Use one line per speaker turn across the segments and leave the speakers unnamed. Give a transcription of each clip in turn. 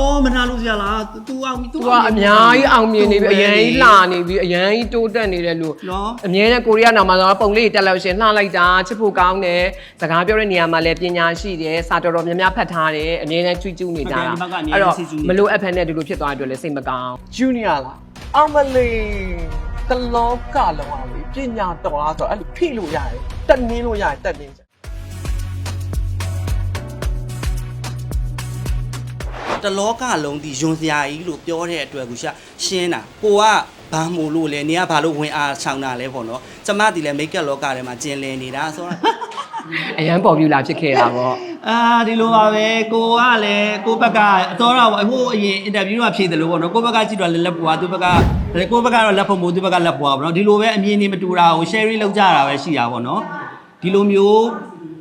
အော်မနာလို့စရာလား तू အောင် तू
သူကအများကြီးအောင်မြင်နေပြီအရင်ကြီးလာနေပြီအရင်ကြီးတိုးတက်နေတယ်လို့
နော်
အမြဲတမ်းကိုရီးယားနောက်မှာတော့ပုံလေးတက်လို့ရှရင်လှလိုက်တာချစ်ဖို့ကောင်းတယ်စကားပြောတဲ့နေရာမှာလည်းပညာရှိတယ်စာတော်တော်များများဖတ်ထားတယ်အမြဲတမ်းချွေးကျူးနေကြတာမလို့အဖက်နဲ့ဒီလိုဖြစ်သွားတဲ့အတွက်လည်းစိတ်မကောင်း
ဂျူနီယာလားအမလီတလောကလုံးအောင်လေပညာတော်လားဆိုတော့အဲ့လိုဖိလို့ရတယ်တက်နင်းလို့ရတယ်တက်နင်း
တလောကလုံးဒီယွန်စရာကြီးလို့ပြောတဲ့အတွက်ကိုရှာရှင်းတာကိုကဘာမို့လို့လဲနေကဘာလို့ဝင်အားဆောင်တာလဲပေါ့နော်ကျမဒီလဲမိတ်ကပ်လောကထဲမှာကျင်လည်နေတာဆိုတော့
အရန်ပေါ်ပြူလာဖြစ်ခဲ့တာပေါ့
အာဒီလိုပါပဲကိုကလည်းကိုဘက်ကအတော်တော့ဟိုအရင်အင်တာဗျူးကဖြေတယ်လို့ပေါ့နော်ကိုဘက်ကကြည့်တော့လက်လက်ပွားသူဘက်ကကိုဘက်ကတော့လက်ဖို့မို့သူဘက်ကလက်ပွားပေါ့နော်ဒီလိုပဲအမြင်နေမတူတာကို share လုပ်ကြတာပဲရှိတာပေါ့နော်ဒီလိုမျိုး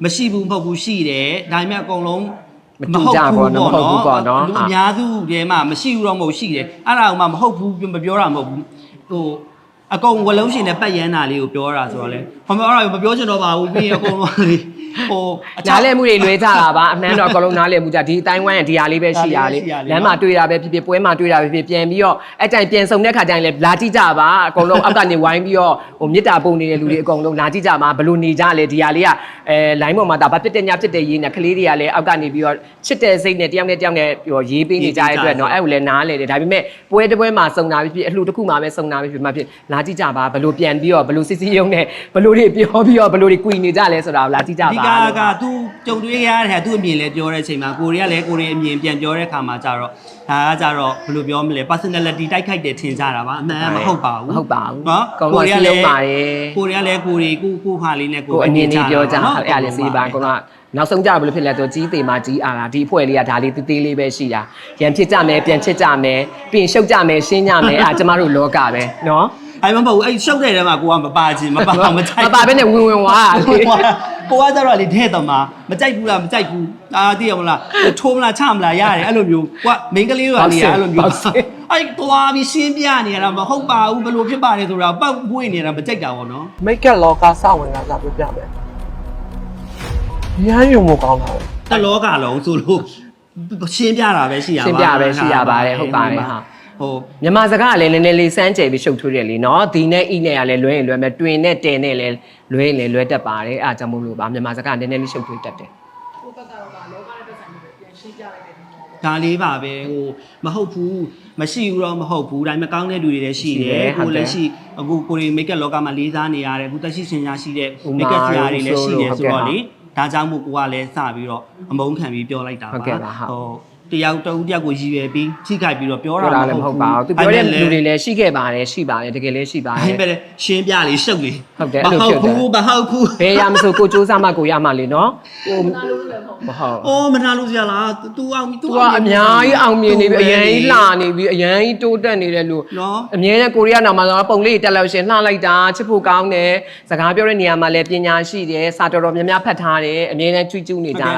မရှိဘူးမဟုတ်ဘူးရှိတယ်ဒါပေမဲ့အကုန်လုံး
မတူကြပေါ့နော်မဟုတ်ဘူးပေါ့နော်
လူအများစုထဲမှာမရှိဘူးတော့မဟုတ်ရှိတယ်အဲ့ဒါကမှမဟုတ်ဘူးမပြောတာမဟုတ်ဘူးဟိုအကုန်ဝလုံးရှင်နဲ့ပတ်ရမ်းတာလေးကိုပြောတာဆိုတော့လေဘာမှအဲ့ဒါမပြောချင်တော့ပါဘူးပြီးရင်အကုန်လုံး လေဟို
နားလည်မှုတွေလွဲကြတာပါအမှန်တော့အကုန်လုံးနားလည်မှုကြဒီအတိုင်းဝိုင်းရဲ့ဒီဟာလေးပဲရှိရလေ
ဒါလေးပဲရှိရလေ
လမ်းမှာတွေ့တာပဲဖြစ်ဖြစ်ပွဲမှာတွေ့တာပဲဖြစ်ဖြစ်ပြန်ပြီးတော့အဲ့တိုင်ပြန်ဆုံတဲ့ခါကျရင်လည်းလာကြည့်ကြပါအကုန်လုံးအောက်ကနေဝိုင်းပြီးတော့ဟိုမေတ္တာပုံနေတဲ့လူတွေအကုန်လုံးလာကြည့်ကြပါဘယ်လိုနေကြလဲဒီဟာလေးကအဲလိုင်းပေါ်မှာဒါဘာဖြစ်တဲ့ညဖြစ်တဲ့ရေးနေကလေးတွေကလည်းအောက်ကနေပြီးတော့ချစ်တဲ့စိတ်နဲ့တယောက်နဲ့တယောက်နဲ့ပြောရေးပေးနေကြတဲ့အတွက်နော်အဲ့ဟိုလည်းနားလေတယ်ဒါပေမဲ့ပွဲတစ်ပွဲမှာစုံတာဖြစ်ဖြစ်အလှတစ်ခုမှာပဲစုံတာဖြစ်ဖြစ်မှဖြစ်လာကြည့်ကြပါဘယ်လိုပြန်ပြီးတော့ဘယ်လိုစစ်စစ်ရုံနဲ့ဘယ်လိုတွေပြောပြီးတော့ဘယ်လိုတွေကွီနေကြလဲဆိုတာကိုလာကြည့်ကြပါ
ဒီ
လို့
ကကသူကြုံတွေ့ရတဲ့သူ့အမြင်လည်းပြောတဲ့အချိန်မှာကိုရီးယားလည်းကိုရီးယားအမြင်ပြန်ပြောတဲ့အခါမှာကြတော့ဒါကကြတော့ဘယ်လိုပြောမလဲ personality တိုက်ခိုက်တယ်ထင်ကြတာပါအမှန်မဟုတ်ပါဘူး
မဟုတ်ပါဘူး
နော်
ကောင်းပါစီလုံးပါတယ်
ကိုရီးယားလည်းကိုရီကိုကိုဟာလေးနဲ့ကို
ကိုအမြင်လေးပြောကြ
နော်
အဲ့ဒါလေးစေးပါကောကနောက်ဆုံးကြဘယ်လိုဖြစ်လဲဆိုကြီးသေးမှကြီးအားလားဒီအဖွဲ့လေးကဒါလေးသေးသေးလေးပဲရှိတာရန်ဖြစ်ကြမယ်ပြန်ချစ်ကြမယ်ပြီးရင်ရှုပ်ကြမယ်ရှင်းကြမယ်အာကျမတို့လောကပဲနော်
အဲ့မဟုတ်ဘူးအဲ့ရှုပ်တဲ့တဲမှာကိုကမပါခြင်းမပါအောင်မကြိုက်
မပါဘဲနဲ့ဝင်ဝင်ဝါလေ
ကိုကကြတော့လေတဲ့တမှာမကြိုက်ဘူးလားမကြိုက်ဘူးအာသိရမလားထိုးမလားချမလားရတယ်အဲ့လိုမျိုးကိုကမိန်းကလေးတွေကလေအဲ့လိုမျိုးအဲ့တွားပြီးရှင်းပြနေရတာမဟုတ်ပါဘူးဘယ်လိုဖြစ်ပါလဲဆိုတာပောက်ပွေးနေတာမကြိုက်တာပေါ့နော်
မိတ်ကပ်လောကစဝင်လာစားပြပြမယ်ရမ်းယုံမကောင်းတာပဲ
တလောကလုံးဆိုလို့ရှင်းပြတာပဲရှိရပါ
ရှင်းပြပဲရှိရပါတယ်ဟုတ်ပါတယ်ဟာ
ဟို
မြန်မာစကားကလည်းနည်းနည်းလေးစမ်းကြယ်ပြီးရှုပ်ထွေးတယ်လीနော်ဒီနဲ့ဤနဲ့ကလည်းလွဲရင်လွဲမယ်တွင်နဲ့တဲနဲ့လည်းလွဲရင်လည်းလွဲတတ်ပါတယ်အားကြောင့်မို့လို့ပါမြန်မာစကားနည်းနည်းလေးရှုပ်ထွေးတတ်တယ်
ဒါလေးပါပဲဟိုမဟုတ်ဘူးမရှိဘူးတော့မဟုတ်ဘူးဒါပေမဲ့ကောင်းတဲ့လူတွေလည်းရှိတယ်ကိုလည်းရှိအခုကိုရီမိတ်ကပ်လောကမှာလေးစားနေရတယ်အခုတက်ရှိရှင်ညာရှိတဲ့မိတ်ကပ်ဆရာတွေလည်းရှိတယ်ဆိုတော့လေဒါကြောင့်မို့ကိုကလည်းစပြီးတော့အမုန်းခံပြီးပြောလိုက်တာပါဟိုတ ယောက်တဦးတယောက်ကိုရည်ရွယ်ပြီးထိခိုက်ပြီးတော့ပြော
ပြော
တာ
တာလည်းမဟုတ်ပါဘူးသူပြောတဲ့လူတွေလည်းရှိခဲ့ပါတယ်ရှိပါတယ်တကယ်လည်းရှိပါတ
အဲ့
ယ်
ပဲရှင်းပြလေးရှုပ်လေး
ဟုတ်တယ်
မ
အဲ့လို
ဟု
ဖြစ်
တ်
တယ်
ဘူးမဟုတ်ဘူး
ဘယ်ရမဆိုကိုစူးစမ်းမှကိုရမှလေနော်ဟို မဟုတ်
အော်မနာလို့စရာလား तू အောင် तू
သူကအများကြီးအောင်မြင်နေပြီအရင်ကြီးလှနေပြီအရင်ကြီးတိုးတက်နေတယ်လို့
နော်
အမြဲတမ်းကိုရီးယားနောက်မှာတော့ပုံလေးတက်လို့ရှရင်လှလိုက်တာချစ်ဖို့ကောင်းတယ်စကားပြောတဲ့နေရာမှာလည်းပညာရှိတယ်စာတော်တော်များများဖတ်ထားတယ်အမြဲတမ်းချွေးကျူးနေကြတာ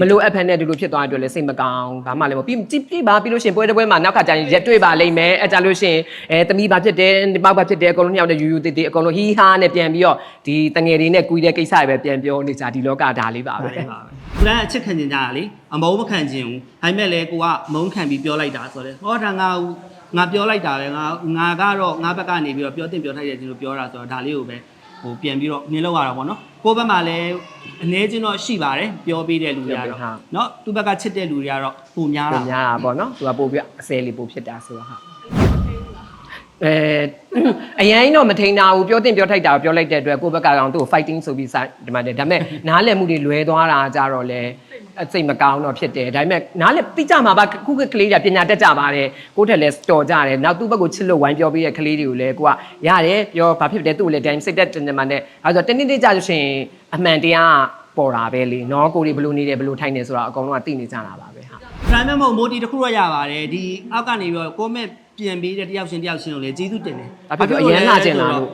မလို့အဖက်နဲ့ဒီလိုဖြစ်သွားတဲ့အတွက်လည်းစိတ်မကောင်းဘာမှလည်းမပြီးကြည့်ပြပါပြီးလို့ရှရင်ပွဲတစ်ပွဲမှာနောက်ခါကျရင်ရက်တွေ့ပါလိမ့်မယ်အဲကြလို့ရှရင်အဲတမီးဘာဖြစ်တယ်ဒီပေါက်ဘာဖြစ်တယ်အကုန်လုံးညောင်တဲ့ယူယူတေးတေးအကုန်လုံးဟီးဟာနဲ့ပြန်ပြီးတော့ဒီတငယ်တွေနဲ့ကူးတဲ့ကိစ္စတွေပဲပြန်ပြောနေကြဒီလောကဒါလေးပါပဲ
ဟုတ်ပါပဲ။ဒါအချစ်ခံကျင်ကြတာလေအမုန်းမခံကျင်ဘူး။ဒါပေမဲ့လေကိုကမုန်းခံပြီးပြောလိုက်တာဆိုတော့ဟောဒါငါငါပြောလိုက်တာပဲငါငါကတော့ငါဘက်ကနေပြီးတော့ပြောတင်ပြောထိုက်တယ်ချင်းလို့ပြောတာဆိုတော့ဒါလေးကိုပဲဟိုပြန်ပြီးတော့မြင်လောက်ရတာပေါ့နော်။ကိုယ့်ဘက်မှာလည်းအနေချင်းတော့ရှိပါတယ်ပြောပေးတဲ့လူတွေကတော့เนาะသူ့ဘက်ကချစ်တဲ့လူတွေကတော့ပုံများတာ
ပုံများတာပေါ့နော်သူကပို့ပြီးအစဲလေးပို့ဖြစ်တာဆိုတော့ဟာ အဲအရင်တော့မထိန်တာဘူးပြောတင်ပြောထိုက်တာကိုပြောလိုက်တဲ့အတွက်ကိုယ့်ဘက်ကတော့သူ့ကို fighting ဆိုပြီးစဒီမှာတယ်ဒါပေမဲ့နားလည်မှုတွေလွဲသွားတာကြတော့လေအစိတ်မကောင်းတော့ဖြစ်တယ်ဒါပေမဲ့နားလည်သိကြမှာပါခုကကလေးတွေကပညာတတ်ကြပါတယ်ကိုယ့်ထက်လည်းတော်ကြတယ်နောက်သူ့ဘက်ကိုချစ်လို့ဝိုင်းပြောပြီးတဲ့ကလေးတွေကိုလည်းကိုကရတယ်ပြောဘာဖြစ်တယ်သူ့ကိုလည်းတိုင်းစိတ်တက်တင်တယ်မှနဲ့အဲဆိုတင်းတင်းတင်းကြလို့ရှိရင်အမှန်တရားပေါ်တာပဲလေနော်ကိုတွေဘလို့နေတယ်ဘလို့ထိုင်နေဆိုတာအကုန်လုံးကသိနေကြတာပါပဲဟာ။
prime မဟုတ်မိုတီတစ်ခုတော့ရပါတယ်ဒီအောက်ကနေပြီးတော့ comment ပြင်ပေးတဲ့တယောက်ချင်းတယောက်ချင်းလို့လေကျေးဇူးတင်တယ်
ဘာဖြစ်လို့အရန်လာကျင်လာလို့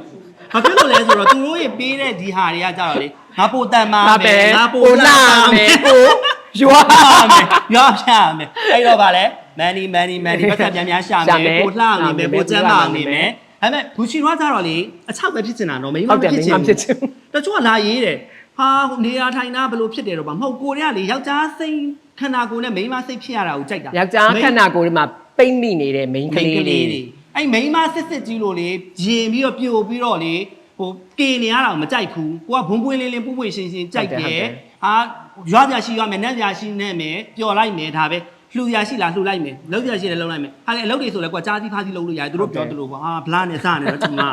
ဘာဖြစ်လို့လဲဆိုတော့သူတို့ရေပေးတဲ့ဒီဟာတွေကကြတော့လေငါပိုတန်ပါ
ငါပဲ
မယ်ငါပို
ပိုလှမယ်ပိုရွာ
မယ်ရွာဖြာမယ်အဲ့တော့ဗာလဲ money money money ပတ်သက်များများရှာ
ရှာမယ်
မယ်ပိုလှအောင်နေမယ်
ရှာမယ်
ပိုကျန်းမာအောင်နေ
ပိုလှ
မယ်ဒါပေမဲ့ဘူချီရွာကြတော့လေအချောက်ပဲဖြစ်ချင်တာနော်မိမ
ဟုတ်တယ်
မဖြစ်ချင်
မိန်းမဖြစ်ချင်
တချို့ကလာရေးတယ်ဟာနေရာထိုင်တာဘယ်လိုဖြစ်တယ်တော့ဗာမဟုတ်ကိုတွေကလေယောက်ျားစိတ်ခန္ဓာကိုယ်နဲ့မိန်းမစိတ်ဖြစ်ရတာကိုကြိုက်တာ
ယောက်ျားခန္ဓာကိုယ်တွေမှာ ပိမ့်မိနေတဲ့ main က
မိန်း
လေး
က
တွေ
လေးတွေအဲ့မိန်းမစစ်စစ်ကြီးလို့လေရင်ပြီးတော့ပြိုပြီးတော့လေဟိုကေနေရတာကိုမကြိုက်ဘူးကိုကဘုံပွင့်လင်းလင်းပူပွင့်ရှင်းရှင်းကြိုက်တယ်ဟာရွာပြရှိရွာမယ်နက်ပြရှိနဲ့မယ်ပျော်လိုက်မယ်ဒါပဲလှူရရှိလားလှူလိုက်မယ်လောက်ရရှိလည်းလောက်လိုက်မယ်ဟာလေအလုပ်တွေဆိုလဲကွာကြားစီဖားစီလုပ်လို့ရတယ်သူတို့ပြောသူတို့ပေါ့ဟာဘလားနဲ့စနေတော့ဒီမှာ